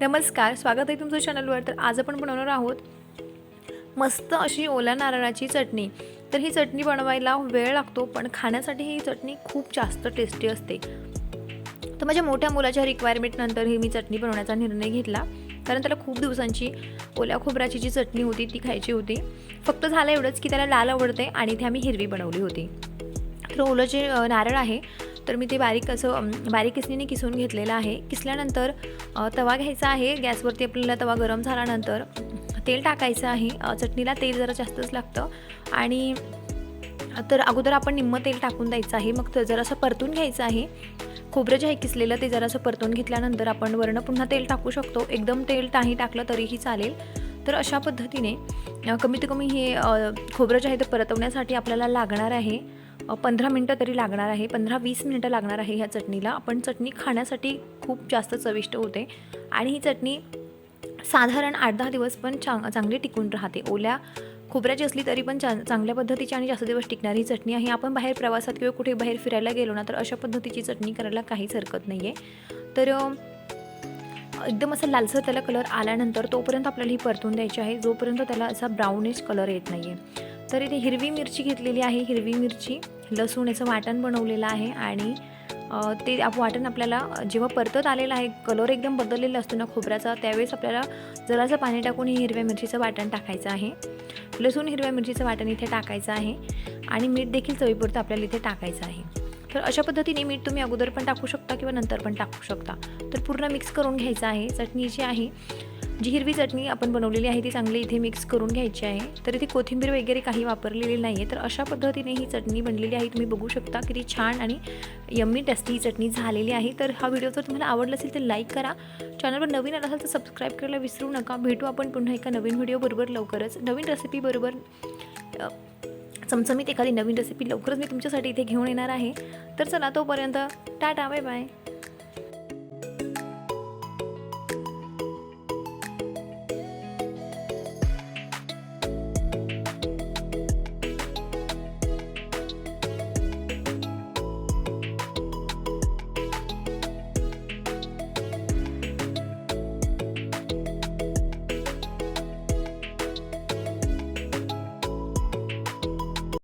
नमस्कार स्वागत आहे तुमचं चॅनलवर तर आज आपण बनवणार आहोत मस्त अशी ओल्या नारळाची चटणी. तर ही चटणी बनवायला वेळ लागतो पण खाण्यासाठी ही चटणी खूप जास्त टेस्टी असते. तर माझ्या मोठ्या मुलाच्या रिक्वायरमेंटनंतर ही मी चटणी बनवण्याचा निर्णय घेतला. कारण त्याला खूप दिवसांची ओल्या खोबऱ्याची जी चटणी होती ती खायची होती. फक्त झालं एवढंच की त्याला लाल आवडते आणि ती आम्ही हिरवी बनवली होती. तर ओलं जे नारळ आहे तर मी ते बारीक असं बारीक किसणीने किसून घेतलेलं आहे. किसल्यानंतर तवा घ्यायचा आहे. गॅसवरती आपल्याला तवा गरम झाल्यानंतर तेल टाकायचं आहे. चटणीला तेल जरा जास्तच लागतं. आणि तर अगोदर आपण निम्मं तेल टाकून द्यायचं आहे. मग जरासं परतून घ्यायचं आहे. खोबरं जे आहे किसलेलं ते जरासं परतून घेतल्यानंतर आपण वरनं पुन्हा तेल टाकू शकतो. एकदम तेल नाही टाकलं तरीही चालेल. तर अशा पद्धतीने कमीत कमी हे खोबरं जे आहे ते परतवण्यासाठी आपल्याला लागणार आहे. पंधरा मिनटं तरी लागणार आहे पंधरा वीस मिनटं लागणार आहे ह्या चटणीला. आपण चटणी खाण्यासाठी खूप जास्त चविष्ट होते. आणि ही चटणी साधारण आठ दहा दिवस पण चांग चांगली टिकून राहते. ओल्या खोबऱ्याची असली तरी पण चा चांगल्या पद्धतीची आणि जास्त दिवस टिकणारी ही चटणी आहे. आपण बाहेर प्रवासात किंवा कुठे बाहेर फिरायला गेलो ना तर अशा पद्धतीची चटणी करायला काहीच हरकत नाही आहे तर एकदम असं लालसर त्याला कलर आल्यानंतर तोपर्यंत आपल्याला ही परतून द्यायची आहे. जोपर्यंत त्याला असा ब्राउनिश कलर येत नाही आहे तर इथे हिरवी मिरची घेतलेली आहे. हिरवी मिरची लसूण याचं वाटण बनवलेलं आहे आणि ते आप वाटण आपल्याला जेव्हा परतत आलेलं आहे कलर एकदम बदललेला असतो ना खोबऱ्याचा त्यावेळेस आपल्याला जरासं पाणी टाकून हे हिरव्या मिरचीचं वाटण टाकायचं आहे. लसूण हिरव्या मिरचीचं वाटण इथे टाकायचं आहे आणि मीठ देखील चवीपुरतं आपल्याला इथे टाकायचं आहे. तर अशा पद्धतीने मीठ तुम्ही अगोदर पण टाकू शकता किंवा नंतर पण टाकू शकता. तर पूर्ण मिक्स करून घ्यायचं आहे. चटणी जी आहे. जी हिरवी चटणी आपण बनवलेली आहे ती चांगली इथे मिक्स करून घ्यायची आहे. तर इथे कोथिंबीर वगैरे काही वापरलेली नाही आहे तर अशा पद्धतीने ही चटणी बनलेली आहे. तुम्ही बघू शकता किती छान आणि यम्मी टेस्टी ही चटणी झालेली आहे. तर हा व्हिडिओ जर तुम्हाला आवडला असेल तर लाईक करा. चॅनलवर नवीन आला असेल तर सबस्क्राईब करायला विसरू नका. भेटू आपण पुन्हा एका नवीन व्हिडिओबरोबर लवकरच. नवीन रेसिपीबरोबर चमचमीत एखादी नवीन रेसिपी लवकरच मी तुमच्यासाठी इथे घेऊन येणार आहे. तर चला तोपर्यंत टाटा बाय बाय